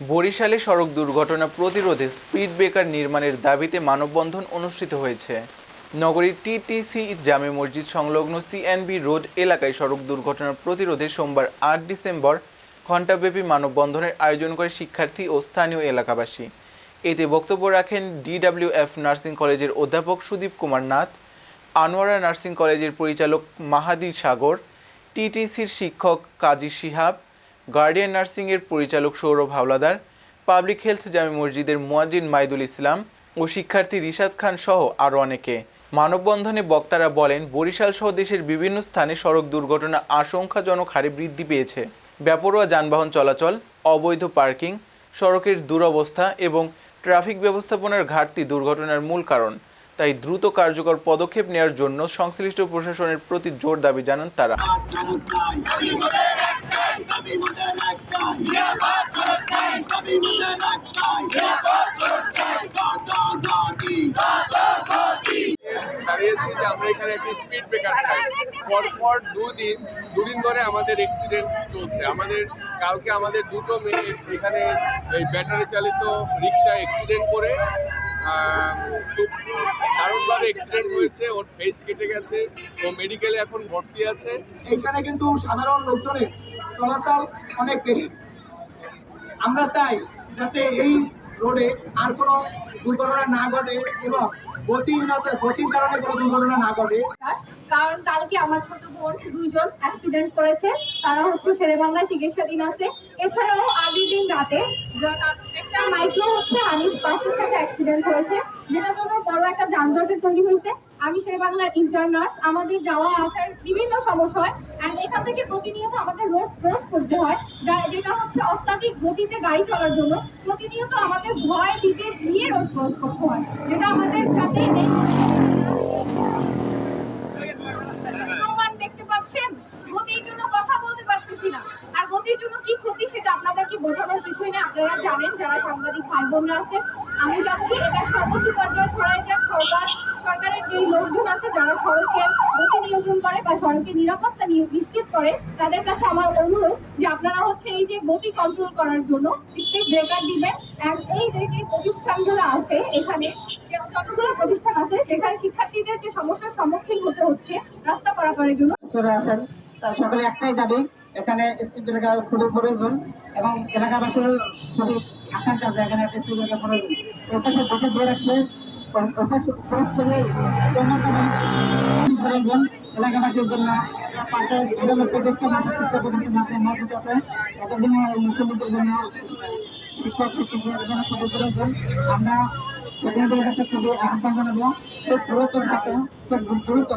বরিশালে সড়ক দুর্ঘটনা প্রতিরোধে স্পিড ব্রেকার নির্মাণের দাবিতে মানববন্ধন অনুষ্ঠিত হয়েছে। নগরীর টিটিসি জামে মসজিদ সংলগ্ন সিএনবি রোড এলাকায় সড়ক দুর্ঘটনা প্রতিরোধে সোমবার আট ডিসেম্বর ঘণ্টাব্যাপী মানববন্ধনের আয়োজন করে শিক্ষার্থী ও স্থানীয় এলাকাবাসী। এতে বক্তব্য রাখেন ডিডাব্লিউএফ নার্সিং কলেজের অধ্যাপক সুদীপ কুমার নাথ, আনোয়ারা নার্সিং কলেজের পরিচালক মাহাদি সাগর, টিটিসির শিক্ষক কাজী শিহাব গার্ডিয়ান নার্সিংয়ের পরিচালক সৌরভ হাওলাদার, পাবলিক হেলথ জামি মসজিদের মুয়াজ্জিন মাইদুল ইসলাম ও শিক্ষার্থী রিশাদ খান সহ আরও অনেকে। মানববন্ধনে বক্তারা বলেন, বরিশাল সহ দেশের বিভিন্ন স্থানে সড়ক দুর্ঘটনা আশঙ্কাজনক হারে বৃদ্ধি পেয়েছে। ব্যাপরোয়া যানবাহন চলাচল, অবৈধ পার্কিং, সড়কের দুরবস্থা এবং ট্রাফিক ব্যবস্থাপনার ঘাটতি দুর্ঘটনার মূল কারণ। তাই দ্রুত কার্যকর পদক্ষেপ নেওয়ার জন্য সংশ্লিষ্ট প্রশাসনের প্রতি জোর দাবি জানান তারা। আমরা এখানে একটি স্পিড ব্রেকার চাই। পরপর দুদিন দুদিন ধরে আমাদের অ্যাক্সিডেন্ট চলছে। আমাদের, কালকে আমাদের দুটো মেয়ে এখানে এই ব্যাটারি চালিত রিক্সা অ্যাক্সিডেন্ট করে খুব অ্যাক্সিডেন্ট হয়েছে। ওর ফেস কেটে গেছে। ও মেডিকেলে এখন ভর্তি আছে। এইখানে কিন্তু সাধারণ লোকজনের চলাচল অনেক বেশি। আমরা চাই যাতে এই রোডে আর কোনো দুর্ঘটনা না ঘটে এবং গতিহীনতা, গতির কারণে কোনো দুর্ঘটনা না ঘটে। কারণ কালকে আমার ছোট বোন দুইজন অ্যাক্সিডেন্ট করেছে। তারা হচ্ছে শেরেবাংলায় চিকিৎসাধীন আছে। এছাড়াও আগের দিন রাতে একটা মাইক্রো হচ্ছে হানিফ বাসের সাথে অ্যাক্সিডেন্ট হয়েছে, যেটা জন্য বড় একটা যানজটের তৈরি হয়েছে। আমি শেরেবাংলার ইন্টারনার্স আমাদের যাওয়া আসার বিভিন্ন সমস্যা হয় এখান থেকে প্রতিনিয়ত আমাদের রোড ক্রস করতে হয়। যা, যেটা হচ্ছে অত্যাধিক গতিতে গাড়ি চলার জন্য প্রতিনিয়ত আমাদের ভয় ভীতি নিয়ে রোড ক্রস করতে হয়। যেটা আমাদের যাতে দেখতে পাচ্ছেন, গতির জন্য কথা বলতে আর জন্য কি ক্ষতি সেটা আপনাদেরকে বোঝানোর আপনারা জানেন, যারা সাংবাদিক ভাই বোনরা আমি যাচ্ছি এটা সর্বোচ্চ পর্যায়ে ছড়াই আছে যারা সড়কের গতি নিয়ন্ত্রণ করে বা সড়কের নিরাপত্তা নিশ্চিত করে, তাদের কাছে আমার অনুরোধ যে আপনারা হচ্ছে এই যে গতি কন্ট্রোল করার জন্য স্পিড ব্রেকার দিবেন। এই যে যে প্রতিষ্ঠানগুলো আছে, এখানে যতগুলো প্রতিষ্ঠান আছে, যেখানে শিক্ষার্থীদের যে সমস্যার সম্মুখীন হতে হচ্ছে রাস্তা পারাপারের জন্য। আছেন, তার সকলে একটাই দাবি, এখানে স্পিড ব্রেকার খুবই প্রয়োজন এবং এলাকাবাসীর খুবই আকাঙ্ক্ষা যে এখানে একটা স্পিড ব্রেকার প্রয়োজন। এর পাশে দুটো দিয়ে রাখছে। ক্রস করে প্রয়োজন এলাকাবাসীর জন্য পাশে বিভিন্ন প্রতিষ্ঠান আছে শিক্ষা প্রতিষ্ঠান আছে মসজিদ আছে এটার জন্য মুসলিমদের জন্য শিক্ষক শিক্ষিকাদের জন্য খুবই প্রয়োজন আমরা প্রতিনিধিদের কাছে খুবই আহ্বান দ্রুত